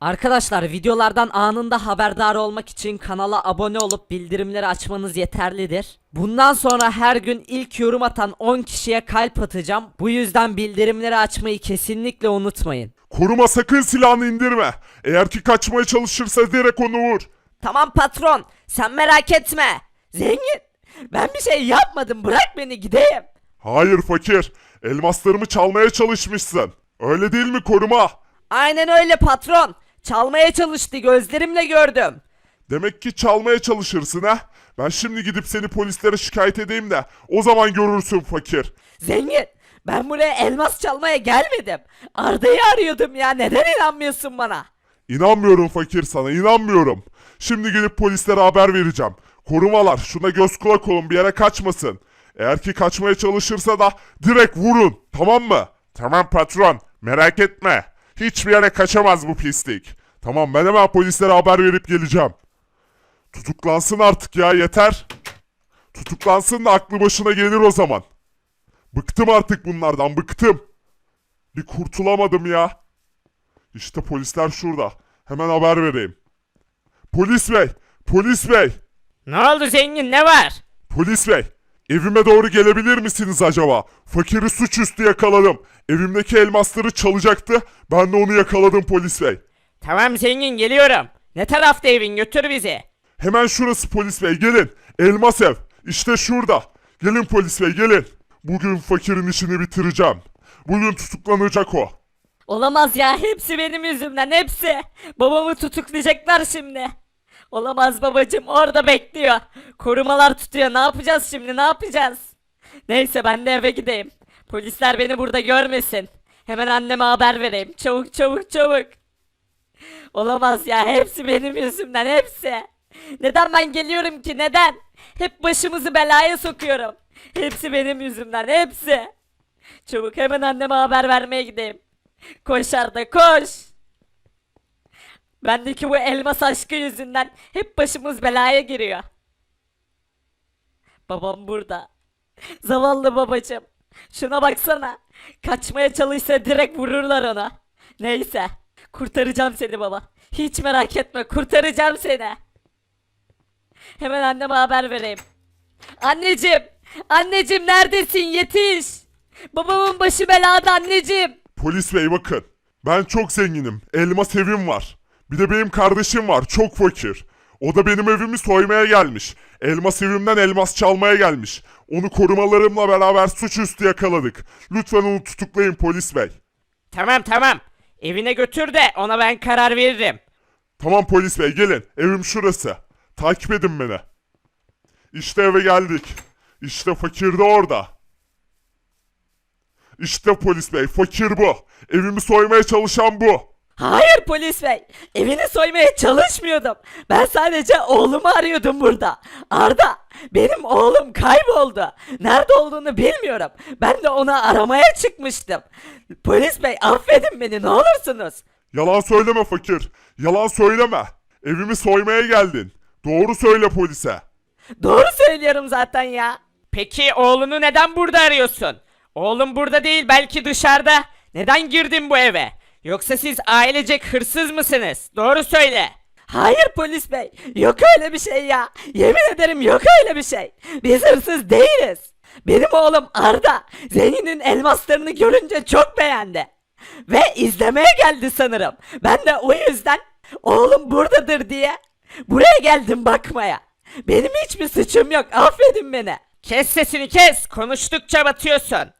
Arkadaşlar videolardan anında haberdar olmak için kanala abone olup bildirimleri açmanız yeterlidir. Bundan sonra her gün ilk yorum atan 10 kişiye kalp atacağım. Bu yüzden bildirimleri açmayı kesinlikle unutmayın. Koruma sakın silahını indirme. Eğer ki kaçmaya çalışırsa direkt onu vur. Tamam patron sen merak etme. Zengin ben bir şey yapmadım bırak beni gideyim. Hayır fakir. Elmaslarımı çalmaya çalışmışsın. Öyle değil mi koruma? Aynen öyle patron. Çalmaya çalıştı gözlerimle gördüm. Demek ki çalmaya çalışırsın ha? Ben şimdi gidip seni polislere şikayet edeyim de o zaman görürsün fakir. Zengin ben buraya elmas çalmaya gelmedim. Arda'yı arıyordum ya neden inanmıyorsun bana? İnanmıyorum fakir sana inanmıyorum. Şimdi gidip polislere haber vereceğim. Korumalar şuna göz kulak olun bir yere kaçmasın. Eğer ki kaçmaya çalışırsa da direkt vurun tamam mı? Tamam patron merak etme. Hiçbir yere kaçamaz bu pislik. Tamam ben hemen polislere haber verip geleceğim. Tutuklansın artık ya yeter. Tutuklansın da aklı başına gelir o zaman. Bıktım artık bunlardan bıktım. Bir kurtulamadım ya. İşte polisler şurada. Hemen haber vereyim. Polis bey! Polis bey! Ne oldu zengin ne var? Polis bey! Evime doğru gelebilir misiniz acaba? Fakiri suçüstü yakaladım. Evimdeki elmasları çalacaktı. Ben de onu yakaladım polis bey. Tamam zengin geliyorum. Ne tarafta evin götür bizi. Hemen şurası polis bey gelin. Elmas ev. İşte şurada. Gelin polis bey gelin. Bugün fakirin işini bitireceğim. Bugün tutuklanacak o. Olamaz ya hepsi benim yüzümden hepsi. Babamı tutuklayacaklar şimdi. Olamaz babacım orada bekliyor. Korumalar tutuyor ne yapacağız şimdi ne yapacağız? Neyse ben de eve gideyim. Polisler beni burada görmesin. Hemen anneme haber vereyim. Çabuk çabuk çabuk. Olamaz ya hepsi benim yüzümden hepsi. Neden ben geliyorum ki neden? Hep başımızı belaya sokuyorum. Hepsi benim yüzümden hepsi. Çabuk hemen anneme haber vermeye gideyim. Koş Arda koş. Bendeki bu elmas aşkı yüzünden hep başımız belaya giriyor. Babam burada. Zavallı babacım. Şuna baksana. Kaçmaya çalışsa direkt vururlar ona. Neyse. Kurtaracağım seni baba. Hiç merak etme kurtaracağım seni. Hemen anneme haber vereyim. Anneciğim. Anneciğim neredesin yetiş. Babamın başı belada anneciğim. Polis bey bakın. Ben çok zenginim. Elmas evim var. Bir de benim kardeşim var. Çok fakir. O da benim evimi soymaya gelmiş. Elmas evimden elmas çalmaya gelmiş. Onu korumalarımla beraber suçüstü yakaladık. Lütfen onu tutuklayın polis bey. Tamam tamam. Evine götür de ona ben karar veririm. Tamam polis bey gelin. Evim şurası. Takip edin beni. İşte eve geldik. İşte fakir de orada. İşte polis bey. Fakir bu. Evimi soymaya çalışan bu. Hayır polis bey. Evini soymaya çalışmıyordum. Ben sadece oğlumu arıyordum burada. Arda benim oğlum kayboldu. Nerede olduğunu bilmiyorum. Ben de onu aramaya çıkmıştım. Polis bey affedin beni ne olursunuz. Yalan söyleme fakir. Yalan söyleme. Evimi soymaya geldin. Doğru söyle polise. Doğru söylüyorum zaten ya. Peki oğlunu neden burada arıyorsun? Oğlum burada değil belki dışarıda. Neden girdin bu eve? Yoksa siz ailecek hırsız mısınız? Doğru söyle. Hayır polis bey. Yok öyle bir şey ya. Yemin ederim yok öyle bir şey. Biz hırsız değiliz. Benim oğlum Arda zenginin elmaslarını görünce çok beğendi. Ve izlemeye geldi sanırım. Ben de o yüzden oğlum buradadır diye buraya geldim bakmaya. Benim hiçbir suçum yok. Affedin beni. Kes sesini kes. Konuştukça batıyorsun.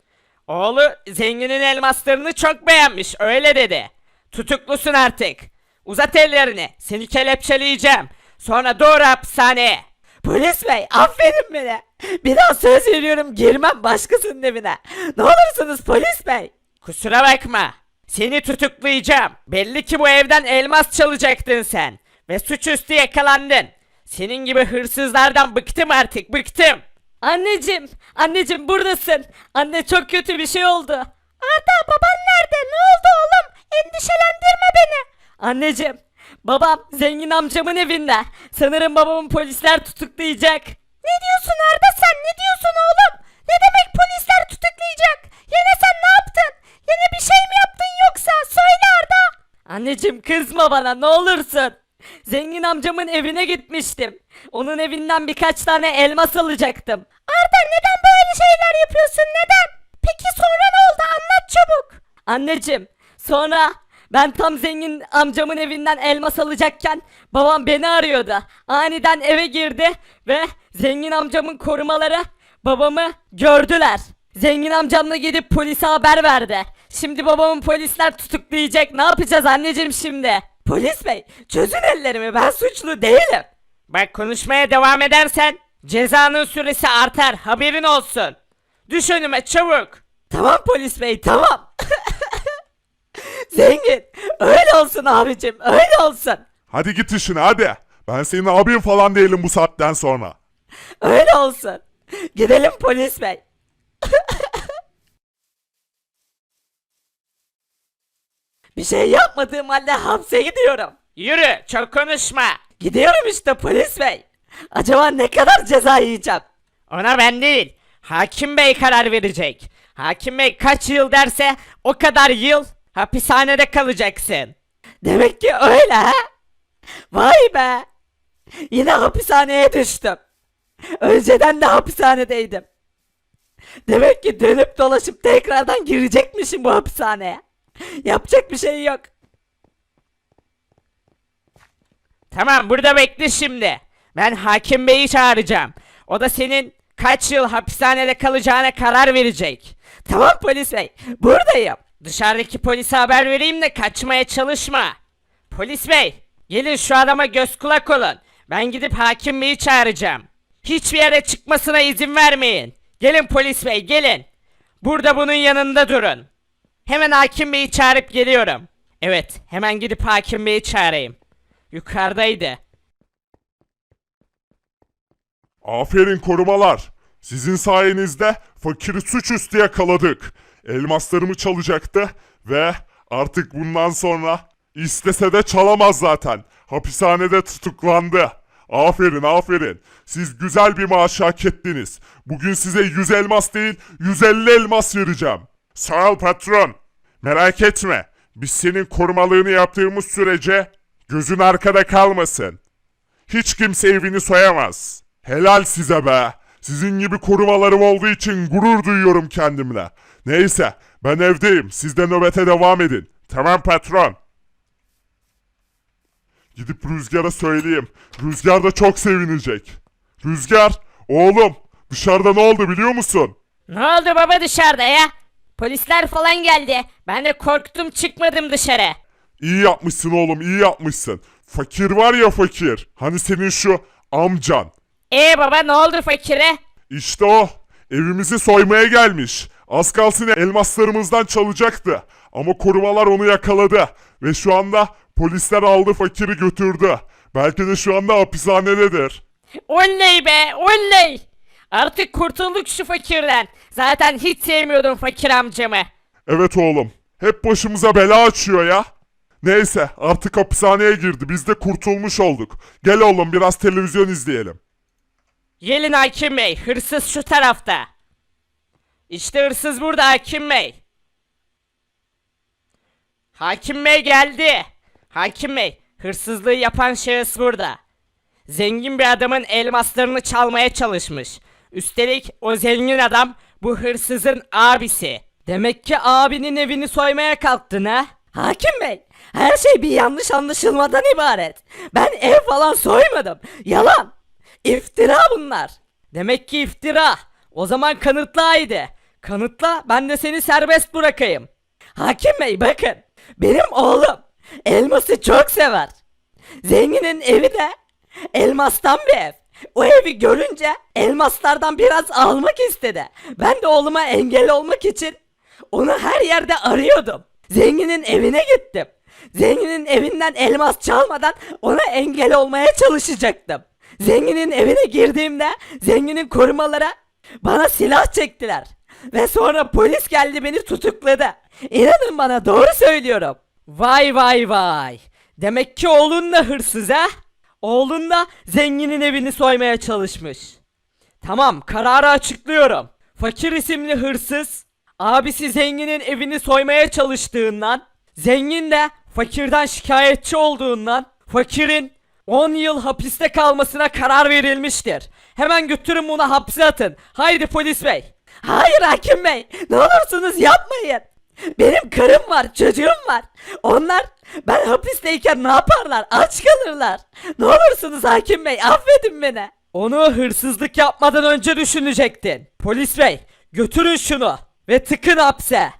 Oğlu zenginin elmaslarını çok beğenmiş. Öyle dedi. Tutuklusun artık. Uzat ellerini. Seni kelepçeleyeceğim. Sonra doğru hapishaneye. Polis bey affedin beni. Bir daha söz veriyorum girmem başkasının evine. Ne olursunuz polis bey. Kusura bakma. Seni tutuklayacağım. Belli ki bu evden elmas çalacaktın sen. Ve suçüstü yakalandın. Senin gibi hırsızlardan bıktım artık bıktım. Anneciğim, anneciğim buradasın. Anne çok kötü bir şey oldu. Arda baban nerede? Ne oldu oğlum? Endişelendirme beni. Anneciğim, babam zengin amcamın evinde. Sanırım babamın polisler tutuklayacak. Ne diyorsun Arda sen? Ne diyorsun oğlum? Ne demek polisler tutuklayacak? Yine sen ne yaptın? Yine bir şey mi yaptın yoksa? Söyle Arda. Anneciğim kızma bana ne olursun. Zengin amcamın evine gitmiştim. Onun evinden birkaç tane elmas alacaktım. Arda neden böyle şeyler yapıyorsun neden? Peki sonra ne oldu anlat çabuk. Anneciğim sonra ben tam zengin amcamın evinden elmas alacakken babam beni arıyordu. Aniden eve girdi ve zengin amcamın korumaları babamı gördüler. Zengin amcamla gidip polise haber verdi. Şimdi babamın polisler tutuklayacak. Ne yapacağız anneciğim şimdi? Polis bey çözün ellerimi ben suçlu değilim. Bak konuşmaya devam edersen cezanın süresi artar haberin olsun. Düş önüme çabuk. Tamam polis bey tamam. Zengin öyle olsun abicim öyle olsun. Hadi git işine hadi. Ben senin abin falan değilim bu saatten sonra. Öyle olsun. Gidelim polis bey. Bir şey yapmadığım halde hapse gidiyorum. Yürü çok konuşma. Gidiyorum işte polis bey. Acaba ne kadar ceza yiyeceğim? Ona ben değil. Hakim bey karar verecek. Hakim bey kaç yıl derse o kadar yıl hapishanede kalacaksın. Demek ki öyle ha? Vay be. Yine hapishaneye düştüm. Önceden de hapishanedeydim. Demek ki dönüp dolaşıp tekrardan girecekmişim bu hapishaneye. Yapacak bir şey yok. Tamam burada bekle şimdi. Ben hakim beyi çağıracağım. O da senin kaç yıl hapishanede kalacağına karar verecek. Tamam polis bey buradayım. Dışarıdaki polise haber vereyim de kaçmaya çalışma. Polis bey gelin şu adama göz kulak olun. Ben gidip hakim beyi çağıracağım. Hiçbir yere çıkmasına izin vermeyin. Gelin polis bey gelin. Burada bunun yanında durun. Hemen hakim beyi çağırıp geliyorum. Evet hemen gidip hakim beyi çağırayım. Yukarıdaydı. Aferin korumalar. Sizin sayenizde fakiri suçüstü yakaladık. Elmaslarımı çalacaktı ve artık bundan sonra istese de çalamaz zaten. Hapishanede tutuklandı. Aferin aferin. Siz güzel bir maaş hak ettiniz. Bugün size 100 elmas değil 150 elmas vereceğim. Sağ ol patron. Merak etme. Biz senin korumalığını yaptığımız sürece gözün arkada kalmasın. Hiç kimse evini soyamaz. Helal size be. Sizin gibi korumalarım olduğu için gurur duyuyorum kendimle. Neyse ben evdeyim. Siz de nöbete devam edin. Tamam patron. Gidip Rüzgar'a söyleyeyim. Rüzgar da çok sevinecek. Rüzgar, oğlum dışarıda ne oldu biliyor musun? Ne oldu baba dışarıda ya? Polisler falan geldi. Ben de korktum çıkmadım dışarı. İyi yapmışsın oğlum, iyi yapmışsın. Fakir var ya fakir. Hani senin şu amcan. Ee baba ne oldu fakire? İşte o. Evimizi soymaya gelmiş. Az kalsın elmaslarımızdan çalacaktı. Ama korumalar onu yakaladı. Ve şu anda polisler aldı fakiri götürdü. Belki de şu anda hapishanededir. Oley be oley. Artık kurtulduk şu fakirden. Zaten hiç sevmiyordum fakir amcamı. Evet oğlum. Hep başımıza bela açıyor ya. Neyse artık hapishaneye girdi. Biz de kurtulmuş olduk. Gel oğlum biraz televizyon izleyelim. Gelin hakim bey hırsız şu tarafta. İşte hırsız burada hakim bey. Hakim bey geldi. Hakim bey hırsızlığı yapan şahıs burada. Zengin bir adamın elmaslarını çalmaya çalışmış. Üstelik o zengin adam bu hırsızın abisi. Demek ki abinin evini soymaya kalktın ha? Hakim bey, her şey bir yanlış anlaşılmadan ibaret. Ben ev falan soymadım. Yalan. İftira bunlar. Demek ki iftira. O zaman kanıtla haydi. Kanıtla ben de seni serbest bırakayım. Hakim bey bakın. Benim oğlum elması çok sever. Zenginin evi de elmastan bir ev. O evi görünce elmaslardan biraz almak istedi. Ben de oğluma engel olmak için onu her yerde arıyordum. Zenginin evine gittim. Zenginin evinden elmas çalmadan ona engel olmaya çalışacaktım. Zenginin evine girdiğimde zenginin korumalara bana silah çektiler. Ve sonra polis geldi beni tutukladı. İnanın bana doğru söylüyorum. Vay vay vay. Demek ki oğlun da hırsız ha? Oğlun da zenginin evini soymaya çalışmış. Tamam kararı açıklıyorum. Fakir isimli hırsız abisi zenginin evini soymaya çalıştığından zengin de fakirden şikayetçi olduğundan fakirin 10 yıl hapiste kalmasına karar verilmiştir. Hemen götürün bunu hapse atın. Haydi polis bey. Hayır hakim bey. Ne olursunuz yapmayın. Benim karım var, çocuğum var. Onlar ben hapisteyken ne yaparlar? Aç kalırlar. Ne olursunuz hakim bey affedin beni. Onu hırsızlık yapmadan önce düşünecektin. Polis bey götürün şunu ve tıkın hapse.